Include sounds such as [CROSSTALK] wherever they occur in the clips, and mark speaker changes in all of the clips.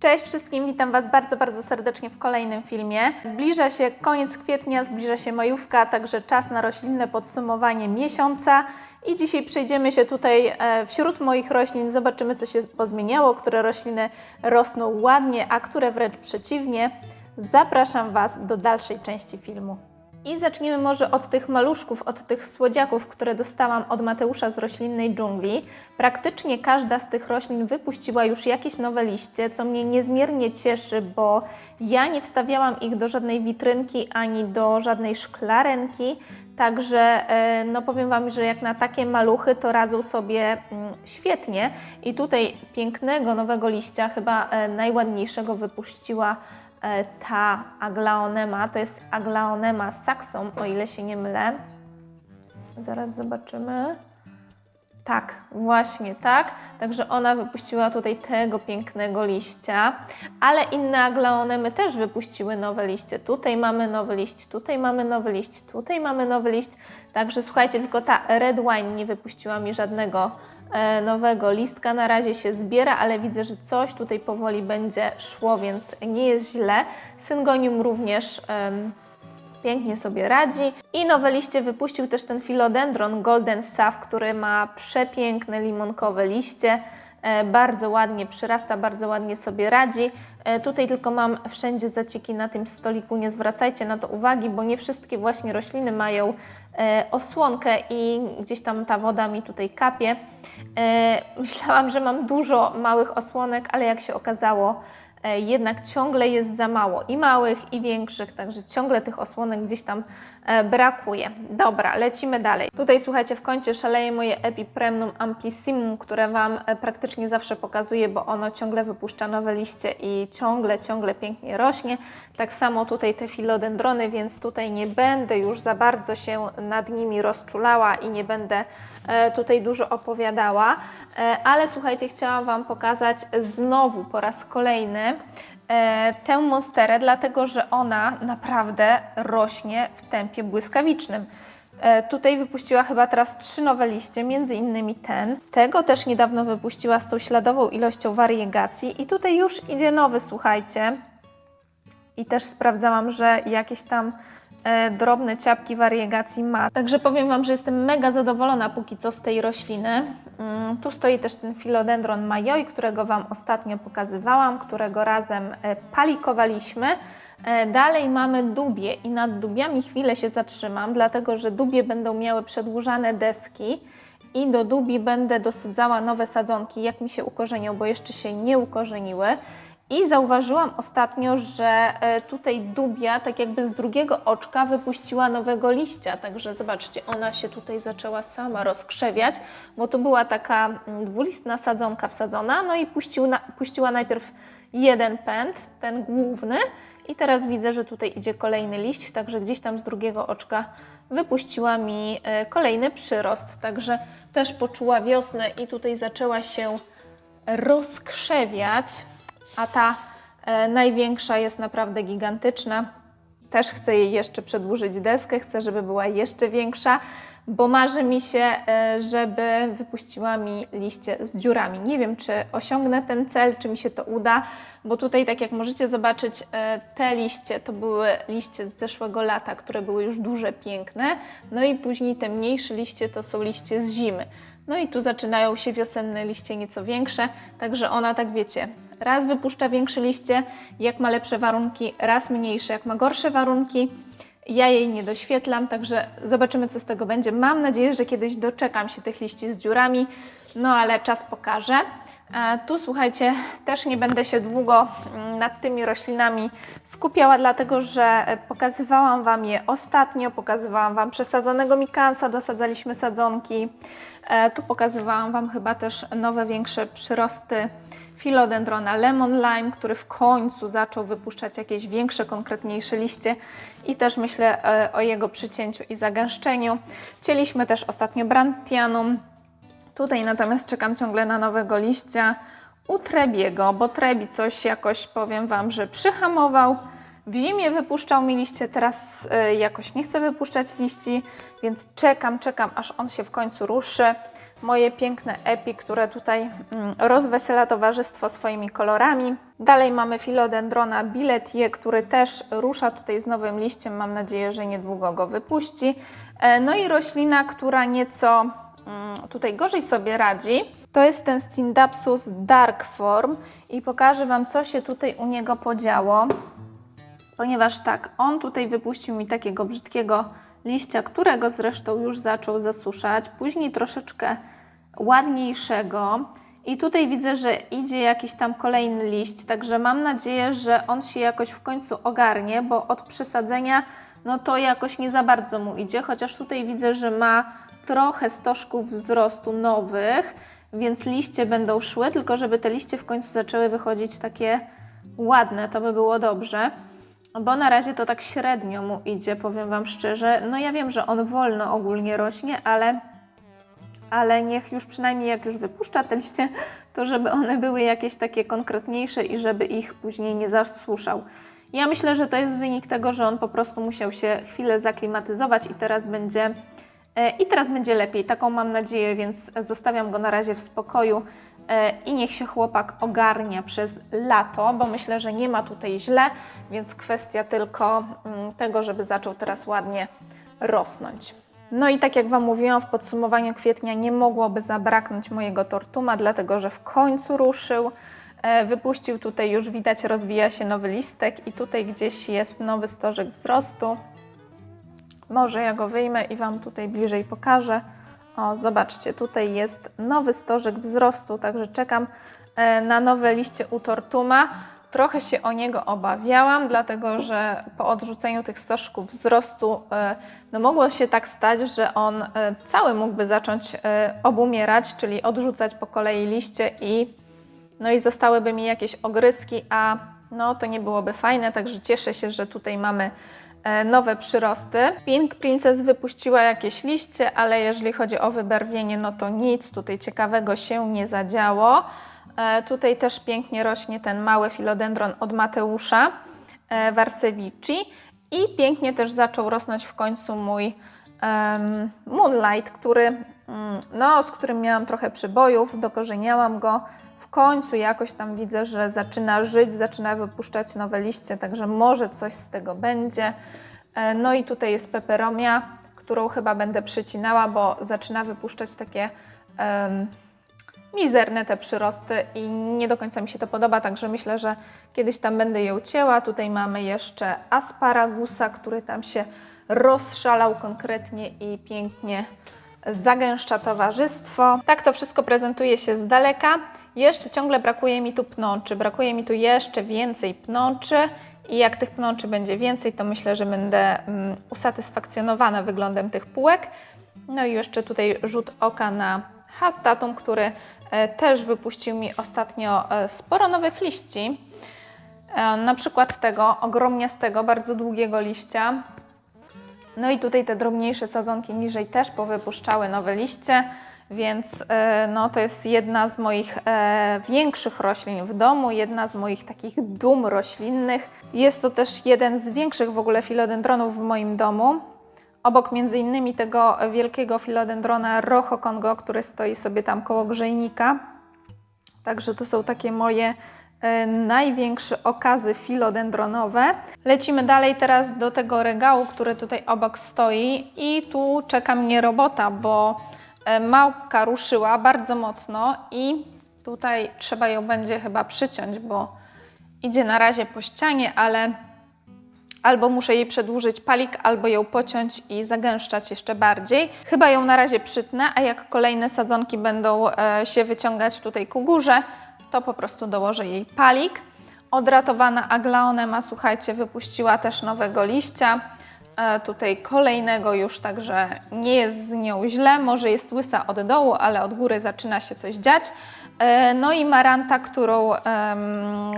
Speaker 1: Cześć wszystkim, witam Was bardzo, bardzo serdecznie w kolejnym filmie. Zbliża się koniec kwietnia, zbliża się majówka, także czas na roślinne podsumowanie miesiąca. I dzisiaj przejdziemy się tutaj e, wśród moich roślin, zobaczymy co się pozmieniało, które rośliny rosną ładnie, a które wręcz przeciwnie. Zapraszam Was do dalszej części filmu. I zaczniemy może od tych maluszków, od tych słodziaków, które dostałam od Mateusza z roślinnej dżungli. Praktycznie każda z tych roślin wypuściła już jakieś nowe liście, co mnie niezmiernie cieszy, bo ja nie wstawiałam ich do żadnej witrynki ani do żadnej szklarenki. Także e, no powiem Wam, że jak na takie maluchy to radzą sobie mm, świetnie. I tutaj pięknego nowego liścia, chyba e, najładniejszego wypuściła ta aglaonema. To jest aglaonema saxon, o ile się nie mylę. Zaraz zobaczymy. Tak, właśnie tak. Także ona wypuściła tutaj tego pięknego liścia, ale inne aglaonemy też wypuściły nowe liście. Tutaj mamy nowy liść, tutaj mamy nowy liść, tutaj mamy nowy liść. Także słuchajcie, tylko ta Red Wine nie wypuściła mi żadnego e, nowego listka. Na razie się zbiera, ale widzę, że coś tutaj powoli będzie szło, więc nie jest źle. Syngonium również. pięknie sobie radzi. I nowe liście wypuścił też ten philodendron Golden Sav, który ma przepiękne limonkowe liście. E, bardzo ładnie przyrasta, bardzo ładnie sobie radzi. E, tutaj tylko mam wszędzie zacieki na tym stoliku, nie zwracajcie na to uwagi, bo nie wszystkie właśnie rośliny mają e, osłonkę i gdzieś tam ta woda mi tutaj kapie. [LAUGHS] Myślałam, że mam dużo małych osłonek, ale jak się okazało, jednak ciągle jest za mało i małych, i większych, także ciągle tych osłonek gdzieś tam brakuje. Dobra, lecimy dalej. Tutaj słuchajcie, w kącie szaleje moje Epipremnum amplissimum, które Wam e, praktycznie zawsze pokazuję, bo ono ciągle wypuszcza nowe liście i ciągle, ciągle pięknie rośnie. Tak samo tutaj te filodendrony, więc tutaj nie będę już za bardzo się nad nimi rozczulała i nie będę e, tutaj dużo opowiadała, e, ale słuchajcie, chciałam Wam pokazać znowu po raz kolejny e, tę monsterę, dlatego że ona naprawdę rośnie w tempie błyskawicznym. E, Tutaj wypuściła chyba teraz trzy nowe liście, między innymi ten. Tego też niedawno wypuściła z tą śladową ilością wariegacji i tutaj już idzie nowy, słuchajcie. I też sprawdzałam, że jakieś tam e, drobne ciapki wariegacji ma. Także powiem Wam, że jestem mega zadowolona póki co z tej rośliny. Mm, tu stoi też ten philodendron majoi, którego Wam ostatnio pokazywałam, którego razem e, palikowaliśmy. E, Dalej mamy dubie i nad dubiami chwilę się zatrzymam, dlatego że dubie będą miały przedłużane deski i do dubi będę dosadzała nowe sadzonki, jak mi się ukorzenią, bo jeszcze się nie ukorzeniły. I zauważyłam ostatnio, że e, tutaj dubia tak jakby z drugiego oczka wypuściła nowego liścia, także zobaczcie, ona się tutaj zaczęła sama rozkrzewiać, bo to była taka mm, dwulistna sadzonka wsadzona, no i puścił na, puściła najpierw jeden pęd, ten główny. I teraz widzę, że tutaj idzie kolejny liść, także gdzieś tam z drugiego oczka wypuściła mi e, kolejny przyrost, także też poczuła wiosnę i tutaj zaczęła się rozkrzewiać, a ta e, największa jest naprawdę gigantyczna. Też chcę jej jeszcze przedłużyć deskę, chcę, żeby była jeszcze większa, bo marzy mi się, e, żeby wypuściła mi liście z dziurami. Nie wiem, czy osiągnę ten cel, czy mi się to uda, bo tutaj, tak jak możecie zobaczyć, e, te liście to były liście z zeszłego lata, które były już duże, piękne, no i później te mniejsze liście to są liście z zimy. No i tu zaczynają się wiosenne liście nieco większe, także ona, tak wiecie, raz wypuszcza większe liście, jak ma lepsze warunki, raz mniejsze, jak ma gorsze warunki. Ja jej nie doświetlam, także zobaczymy, co z tego będzie. Mam nadzieję, że kiedyś doczekam się tych liści z dziurami, no ale czas pokaże. E, tu słuchajcie, też nie będę się długo mm, nad tymi roślinami skupiała, dlatego że e, pokazywałam Wam je ostatnio, pokazywałam Wam przesadzonego mikansa, dosadzaliśmy sadzonki. E, Tu pokazywałam Wam chyba też nowe, większe przyrosty philodendrona lemon lime, który w końcu zaczął wypuszczać jakieś większe, konkretniejsze liście i też myślę o jego przycięciu i zagęszczeniu. Cieliśmy też ostatnio brantianum. Tutaj natomiast czekam ciągle na nowego liścia u Trebiego, bo Trebi coś jakoś, powiem Wam, że przyhamował. W zimie wypuszczał mi liście, teraz y, jakoś nie chce wypuszczać liści, więc czekam, czekam, aż on się w końcu ruszy. moje piękne epi, które tutaj mm, rozwesela towarzystwo swoimi kolorami. Dalej mamy filodendrona biletie, który też rusza tutaj z nowym liściem. Mam nadzieję, że niedługo go wypuści. E, No i roślina, która nieco tutaj gorzej sobie radzi, to jest ten Stindapsus Dark Form i pokażę Wam, co się tutaj u niego podziało. Ponieważ tak, on tutaj wypuścił mi takiego brzydkiego liścia, którego zresztą już zaczął zasuszać, później troszeczkę ładniejszego. I tutaj widzę, że idzie jakiś tam kolejny liść, także mam nadzieję, że on się jakoś w końcu ogarnie, bo od przesadzenia no to jakoś nie za bardzo mu idzie, chociaż tutaj widzę, że ma trochę stożków wzrostu nowych, więc liście będą szły, tylko żeby te liście w końcu zaczęły wychodzić takie ładne, to by było dobrze. Bo na razie to tak średnio mu idzie, powiem Wam szczerze. No ja wiem, że on wolno ogólnie rośnie, ale, ale niech już przynajmniej jak już wypuszcza te liście, to żeby one były jakieś takie konkretniejsze i żeby ich później nie zasuszał. Ja myślę, że to jest wynik tego, że on po prostu musiał się chwilę zaklimatyzować i teraz będzie, i teraz będzie lepiej. Taką mam nadzieję, więc zostawiam go na razie w spokoju e, i niech się chłopak ogarnia przez lato, bo myślę, że nie ma tutaj źle, więc kwestia tylko mm, tego, żeby zaczął teraz ładnie rosnąć. No i tak jak Wam mówiłam, w podsumowaniu kwietnia nie mogłoby zabraknąć mojego tortuma, dlatego że w końcu ruszył. E, Wypuścił tutaj, już widać, rozwija się nowy listek i tutaj gdzieś jest nowy stożek wzrostu. Może ja go wyjmę i Wam tutaj bliżej pokażę. O, zobaczcie, tutaj jest nowy stożek wzrostu, także czekam e, na nowe liście u Tortuma. Trochę się o niego obawiałam, dlatego że po odrzuceniu tych stożków wzrostu e, no mogło się tak stać, że on e, cały mógłby zacząć obumierać, czyli odrzucać po kolei liście i no i zostałyby mi jakieś ogryzki, a no to nie byłoby fajne, także cieszę się, że tutaj mamy nowe przyrosty. Pink Princess wypuściła jakieś liście, ale jeżeli chodzi o wybarwienie, no to nic tutaj ciekawego się nie zadziało. E, Tutaj też pięknie rośnie ten mały filodendron od Mateusza e, Warsewici i pięknie też zaczął rosnąć w końcu mój em, Moonlight, który, mm, no, z którym miałam trochę przybojów, dokorzeniałam go. W końcu jakoś tam widzę, że zaczyna żyć, zaczyna wypuszczać nowe liście, także może coś z tego będzie. E, No i tutaj jest peperomia, którą chyba będę przycinała, bo zaczyna wypuszczać takie em, mizerne te przyrosty i nie do końca mi się to podoba, także myślę, że kiedyś tam będę ją cięła. Tutaj mamy jeszcze asparagusa, który tam się rozszalał konkretnie i pięknie zagęszcza towarzystwo. Tak to wszystko prezentuje się z daleka. Jeszcze ciągle brakuje mi tu pnączy, brakuje mi tu jeszcze więcej pnączy i jak tych pnączy będzie więcej, to myślę, że będę mm, usatysfakcjonowana wyglądem tych półek. No i jeszcze tutaj rzut oka na hastatum, który e, też wypuścił mi ostatnio e, sporo nowych liści. E, Na przykład tego ogromniastego, bardzo długiego liścia. No i tutaj te drobniejsze sadzonki niżej też powypuszczały nowe liście, więc e, no, to jest jedna z moich e, większych roślin w domu, jedna z moich takich dum roślinnych. Jest to też jeden z większych w ogóle filodendronów w moim domu. Obok między innymi tego wielkiego filodendrona Congo, który stoi sobie tam koło grzejnika. Także to są takie moje e, największe okazy filodendronowe. Lecimy dalej teraz do tego regału, który tutaj obok stoi i tu czeka mnie robota, bo małpka ruszyła bardzo mocno i tutaj trzeba ją będzie chyba przyciąć, bo idzie na razie po ścianie, ale albo muszę jej przedłużyć palik, albo ją pociąć i zagęszczać jeszcze bardziej. Chyba ją na razie przytnę, a jak kolejne sadzonki będą e, się wyciągać tutaj ku górze, to po prostu dołożę jej palik. Odratowana aglaonema, słuchajcie, wypuściła też nowego liścia. E, tutaj kolejnego już, także nie jest z nią źle. Może jest łysa od dołu, ale od góry zaczyna się coś dziać. E, No i maranta, którą,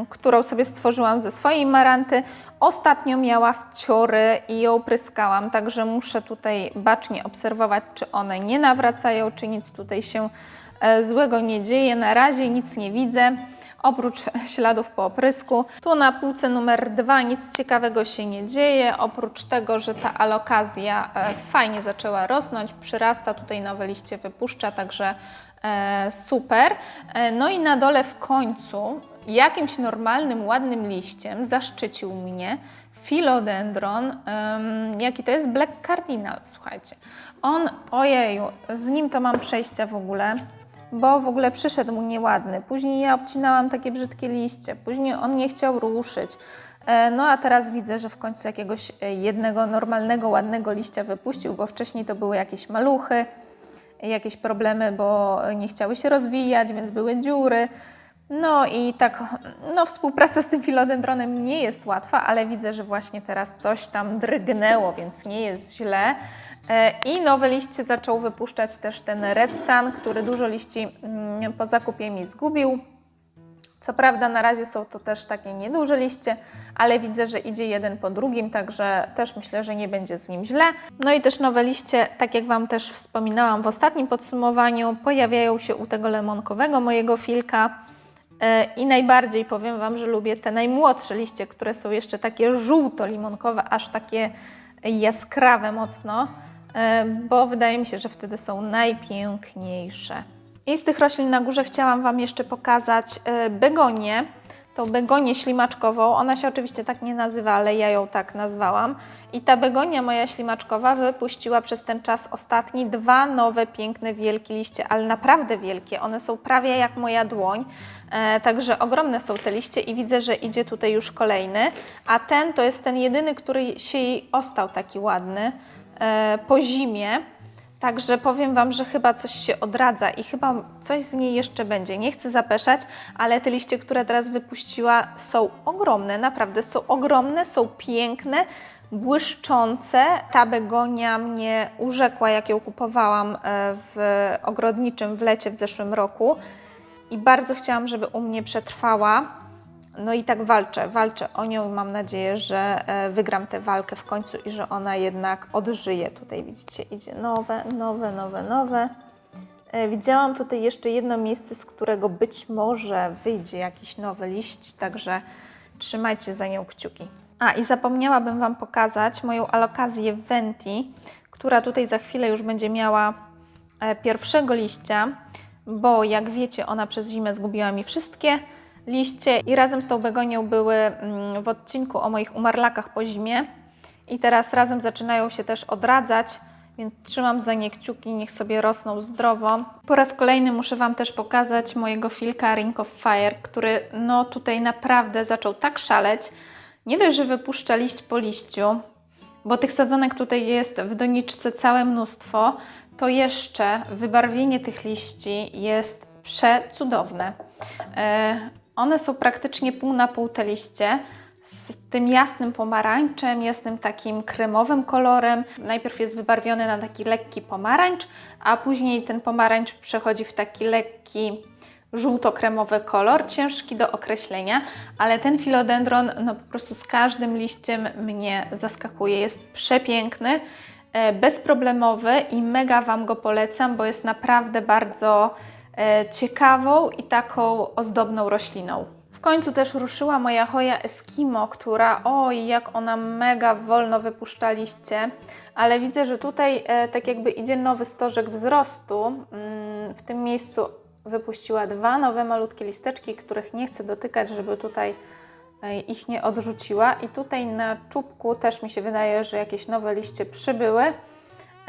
Speaker 1: którą sobie stworzyłam ze swojej maranty, ostatnio miała wciory i ją pryskałam, także muszę tutaj bacznie obserwować, czy one nie nawracają, czy nic tutaj się e, złego nie dzieje. Na razie nic nie widzę. Oprócz [LAUGHS] śladów po oprysku. Tu na półce numer dwa nic ciekawego się nie dzieje, oprócz tego, że ta alokazja e, fajnie zaczęła rosnąć, przyrasta, tutaj nowe liście wypuszcza, także e, super. E, no i na dole w końcu jakimś normalnym, ładnym liściem zaszczycił mnie Philodendron, em, jaki to jest Black Cardinal, słuchajcie. On, ojeju, z nim to mam przejścia w ogóle, bo w ogóle przyszedł mu nieładny. Później ja obcinałam takie brzydkie liście, później on nie chciał ruszyć. E, No a teraz widzę, że w końcu jakiegoś e, jednego normalnego, ładnego liścia wypuścił, bo wcześniej to były jakieś maluchy, jakieś problemy, bo nie chciały się rozwijać, więc były dziury. No i tak, no współpraca z tym filodendronem nie jest łatwa, ale widzę, że właśnie teraz coś tam drgnęło, więc nie jest źle. E, I nowe liście zaczął wypuszczać też ten Red Sun, który dużo liści mm, po zakupie mi zgubił. Co prawda na razie są to też takie nieduże liście, ale widzę, że idzie jeden po drugim, także też myślę, że nie będzie z nim źle. No i też nowe liście, tak jak Wam też wspominałam w ostatnim podsumowaniu, pojawiają się u tego lemonkowego mojego filka. E, I najbardziej powiem Wam, że lubię te najmłodsze liście, które są jeszcze takie żółto-limonkowe, aż takie jaskrawe mocno, bo wydaje mi się, że wtedy są najpiękniejsze. I z tych roślin na górze chciałam Wam jeszcze pokazać e, begonię, tą begonię ślimaczkową. Ona się oczywiście tak nie nazywa, ale ja ją tak nazwałam. I ta begonia moja ślimaczkowa wypuściła przez ten czas ostatni dwa nowe, piękne, wielkie liście, ale naprawdę wielkie. One są prawie jak moja dłoń, e, także ogromne są te liście i widzę, że idzie tutaj już kolejny. A ten to jest ten jedyny, który się jej ostał taki ładny e, po zimie. Także powiem Wam, że chyba coś się odradza i chyba coś z niej jeszcze będzie. Nie chcę zapeszać, ale te liście, które teraz wypuściła są ogromne, naprawdę są ogromne, są piękne, błyszczące. Ta begonia mnie urzekła, jak ją kupowałam e, w ogrodniczym w lecie w zeszłym roku i bardzo chciałam, żeby u mnie przetrwała. No i tak walczę, walczę o nią i mam nadzieję, że e, wygram tę walkę w końcu i że ona jednak odżyje. Tutaj widzicie, idzie nowe, nowe, nowe, nowe. E, Widziałam tutaj jeszcze jedno miejsce, z którego być może wyjdzie jakiś nowy liść, także trzymajcie za nią kciuki. A i zapomniałabym Wam pokazać moją alokazję Venti, która tutaj za chwilę już będzie miała e, pierwszego liścia, bo jak wiecie, ona przez zimę zgubiła mi wszystkie liście i razem z tą begonią były mm, w odcinku o moich umarlakach po zimie i teraz razem zaczynają się też odradzać, więc trzymam za nie kciuki, niech sobie rosną zdrowo. Po raz kolejny muszę Wam też pokazać mojego filka Ring of Fire, który no tutaj naprawdę zaczął tak szaleć. Nie dość, że wypuszcza liść po liściu, bo tych sadzonek tutaj jest w doniczce całe mnóstwo, to jeszcze wybarwienie tych liści jest przecudowne. One są praktycznie pół na pół te liście z tym jasnym pomarańczem, jasnym takim kremowym kolorem. Najpierw jest wybarwiony na taki lekki pomarańcz, a później ten pomarańcz przechodzi w taki lekki żółto-kremowy kolor, ciężki do określenia, ale ten filodendron no po prostu z każdym liściem mnie zaskakuje. Jest przepiękny, e, bezproblemowy i mega Wam go polecam, bo jest naprawdę bardzo ciekawą i taką ozdobną rośliną. W końcu też ruszyła moja hoja Eskimo, która oj, jak ona mega wolno wypuszcza liście, ale widzę, że tutaj e, tak jakby idzie nowy stożek wzrostu. Mm, w tym miejscu wypuściła dwa nowe malutkie listeczki, których nie chcę dotykać, żeby tutaj e, ich nie odrzuciła. I tutaj na czubku też mi się wydaje, że jakieś nowe liście przybyły.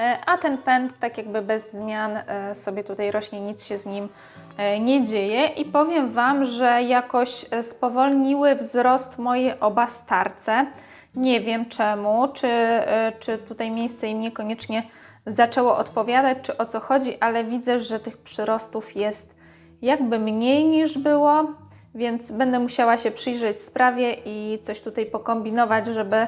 Speaker 1: E, A ten pęd tak jakby bez zmian e, sobie tutaj rośnie, nic się z nim e, nie dzieje. I powiem Wam, że jakoś spowolniły wzrost moje oba starce. Nie wiem czemu, czy, czy tutaj miejsce im niekoniecznie zaczęło odpowiadać, czy o co chodzi, ale widzę, że tych przyrostów jest jakby mniej niż było, więc będę musiała się przyjrzeć sprawie i coś tutaj pokombinować, żeby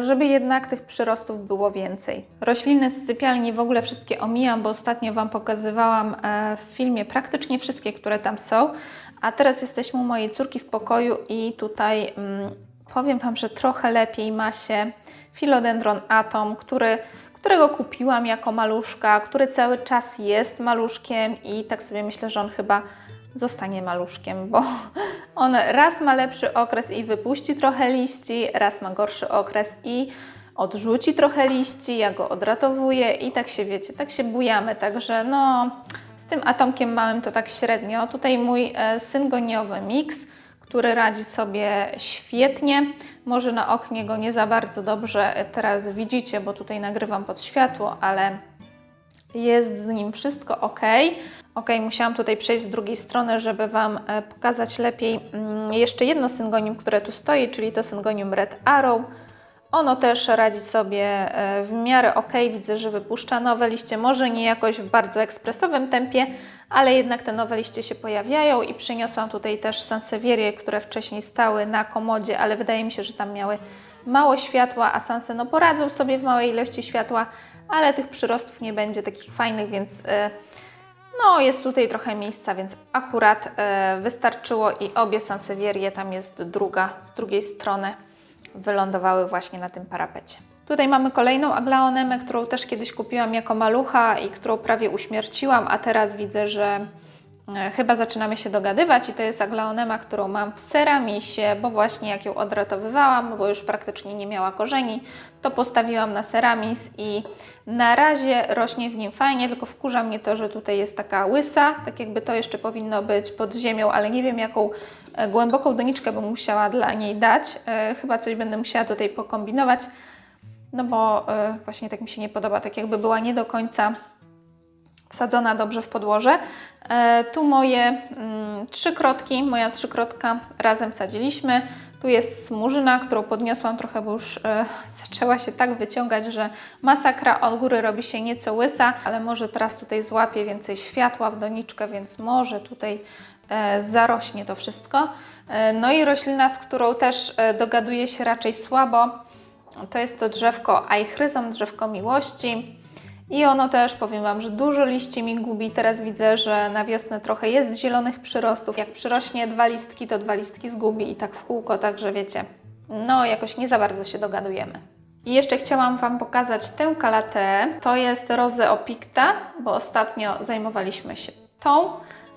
Speaker 1: żeby jednak tych przyrostów było więcej. Rośliny z sypialni w ogóle wszystkie omijam, bo ostatnio Wam pokazywałam e, w filmie praktycznie wszystkie, które tam są, a teraz jesteśmy u mojej córki w pokoju i tutaj mm, powiem Wam, że trochę lepiej ma się Philodendron Atom, który, którego kupiłam jako maluszka, który cały czas jest maluszkiem i tak sobie myślę, że on chyba zostanie maluszkiem, bo [LAUGHS] on raz ma lepszy okres i wypuści trochę liści, raz ma gorszy okres i odrzuci trochę liści, ja go odratowuję i tak się wiecie, tak się bujamy, także no z tym atomkiem małym to tak średnio. Tutaj mój e, syngoniowy miks, który radzi sobie świetnie. Może na oknie go nie za bardzo dobrze teraz widzicie, bo tutaj nagrywam pod światło, ale jest z nim wszystko ok. Ok, musiałam tutaj przejść z drugiej strony, żeby Wam e, pokazać lepiej mm, jeszcze jedno syngonium, które tu stoi, czyli to syngonium Red Arrow. Ono też radzi sobie e, w miarę ok. Widzę, że wypuszcza nowe liście, może nie jakoś w bardzo ekspresowym tempie, ale jednak te nowe liście się pojawiają i przyniosłam tutaj też sansevierie, które wcześniej stały na komodzie, ale wydaje mi się, że tam miały mało światła, a sanse no poradzą sobie w małej ilości światła, ale tych przyrostów nie będzie takich fajnych, więc e, no jest tutaj trochę miejsca, więc akurat e, wystarczyło i obie sansevierie, tam jest druga z drugiej strony, wylądowały właśnie na tym parapecie. Tutaj mamy kolejną aglaonemę, którą też kiedyś kupiłam jako malucha i którą prawie uśmierciłam, a teraz widzę, że chyba zaczynamy się dogadywać i to jest aglaonema, którą mam w ceramisie, bo właśnie jak ją odratowywałam, bo już praktycznie nie miała korzeni, to postawiłam na ceramis i na razie rośnie w nim fajnie, tylko wkurza mnie to, że tutaj jest taka łysa, tak jakby to jeszcze powinno być pod ziemią, ale nie wiem jaką e, głęboką doniczkę bym musiała dla niej dać. E, chyba coś będę musiała tutaj pokombinować no bo właśnie tak mi się nie podoba, tak jakby była nie do końca wsadzona dobrze w podłoże. E, tu moje mm, trzy krotki, moja trzykrotka razem sadziliśmy. Tu jest smurzyna, którą podniosłam trochę, bo już e, [LAUGHS] zaczęła się tak wyciągać, że masakra od góry robi się nieco łysa, ale może teraz tutaj złapie więcej światła w doniczkę, więc może tutaj e, zarośnie to wszystko. No i roślina, z którą też dogaduję się raczej słabo, to jest to drzewko Eichryzom, drzewko miłości. I ono też, powiem Wam, że dużo liści mi gubi. Teraz widzę, że na wiosnę trochę jest zielonych przyrostów. Jak przyrośnie dwa listki, to dwa listki zgubi i tak w kółko, także wiecie, no jakoś nie za bardzo się dogadujemy. I jeszcze chciałam Wam pokazać tę kalatę. To jest Rose Opicta, bo ostatnio zajmowaliśmy się tą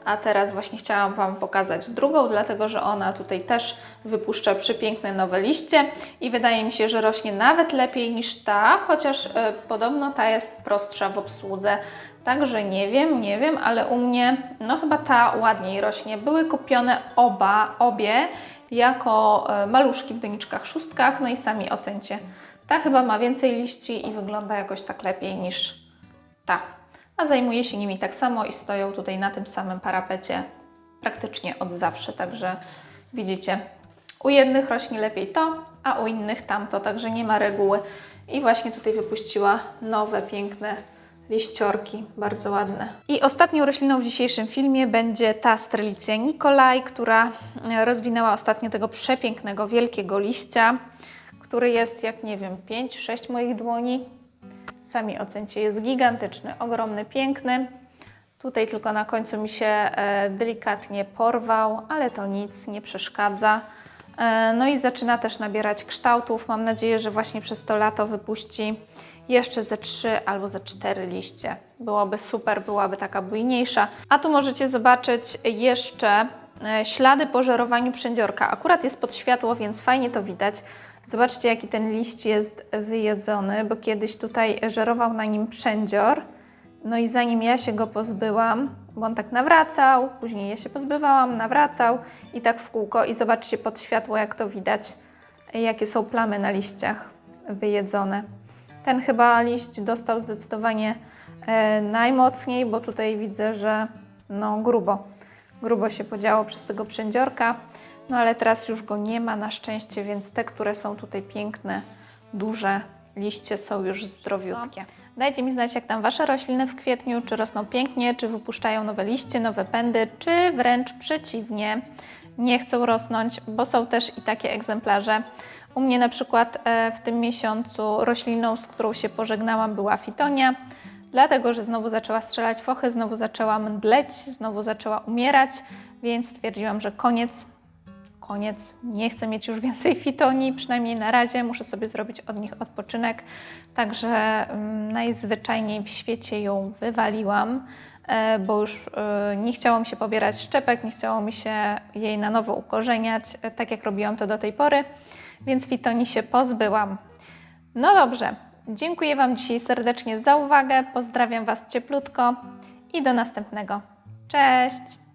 Speaker 1: a teraz właśnie chciałam Wam pokazać drugą, dlatego że ona tutaj też wypuszcza przepiękne nowe liście i wydaje mi się, że rośnie nawet lepiej niż ta, chociaż y, podobno ta jest prostsza w obsłudze. Także nie wiem, nie wiem, ale u mnie no chyba ta ładniej rośnie. Były kupione oba, obie jako y, maluszki w doniczkach szóstkach, no i sami ocencie. Ta chyba ma więcej liści i wygląda jakoś tak lepiej niż ta a zajmuje się nimi tak samo i stoją tutaj na tym samym parapecie praktycznie od zawsze, także widzicie, u jednych rośnie lepiej to, a u innych tamto, także nie ma reguły. I właśnie tutaj wypuściła nowe, piękne liściorki, bardzo ładne. I ostatnią rośliną w dzisiejszym filmie będzie ta strelicja Nikolaj, która rozwinęła ostatnio tego przepięknego, wielkiego liścia, który jest jak nie wiem, 5-6 moich dłoni, Sami ocencie, jest gigantyczny, ogromny, piękny. Tutaj tylko na końcu mi się e, delikatnie porwał, ale to nic, nie przeszkadza. E, no i zaczyna też nabierać kształtów. Mam nadzieję, że właśnie przez to lato wypuści jeszcze ze trzy albo ze cztery liście. Byłoby super, byłaby taka bujniejsza. A tu możecie zobaczyć jeszcze e, ślady po żerowaniu przędziorka. Akurat jest pod światło, więc fajnie to widać. Zobaczcie, jaki ten liść jest wyjedzony, bo kiedyś tutaj żerował na nim przędzior. No i zanim ja się go pozbyłam, bo on tak nawracał, później ja się pozbywałam, nawracał i tak w kółko. I zobaczcie pod światło, jak to widać, jakie są plamy na liściach wyjedzone. Ten chyba liść dostał zdecydowanie e, najmocniej, bo tutaj widzę, że no grubo, grubo się podziało przez tego przędziorka. No ale teraz już go nie ma na szczęście, więc te, które są tutaj piękne, duże liście są już zdrowiutkie. Dajcie mi znać, jak tam Wasze rośliny w kwietniu, czy rosną pięknie, czy wypuszczają nowe liście, nowe pędy, czy wręcz przeciwnie, nie chcą rosnąć, bo są też i takie egzemplarze. U mnie na przykład e, w tym miesiącu rośliną, z którą się pożegnałam, była fitonia, dlatego że znowu zaczęła strzelać fochy, znowu zaczęła mdleć, znowu zaczęła umierać, więc stwierdziłam, że koniec, koniec, nie chcę mieć już więcej [LAUGHS] fitonii, przynajmniej na razie, muszę sobie zrobić od nich odpoczynek. Także um, najzwyczajniej w świecie ją wywaliłam. e, bo już e, nie chciało mi się pobierać szczepek, nie chciało mi się jej na nowo ukorzeniać, e, tak jak robiłam to do tej pory, więc fitoni się pozbyłam. No dobrze, dziękuję Wam dzisiaj serdecznie za uwagę, pozdrawiam Was cieplutko i do następnego. Cześć!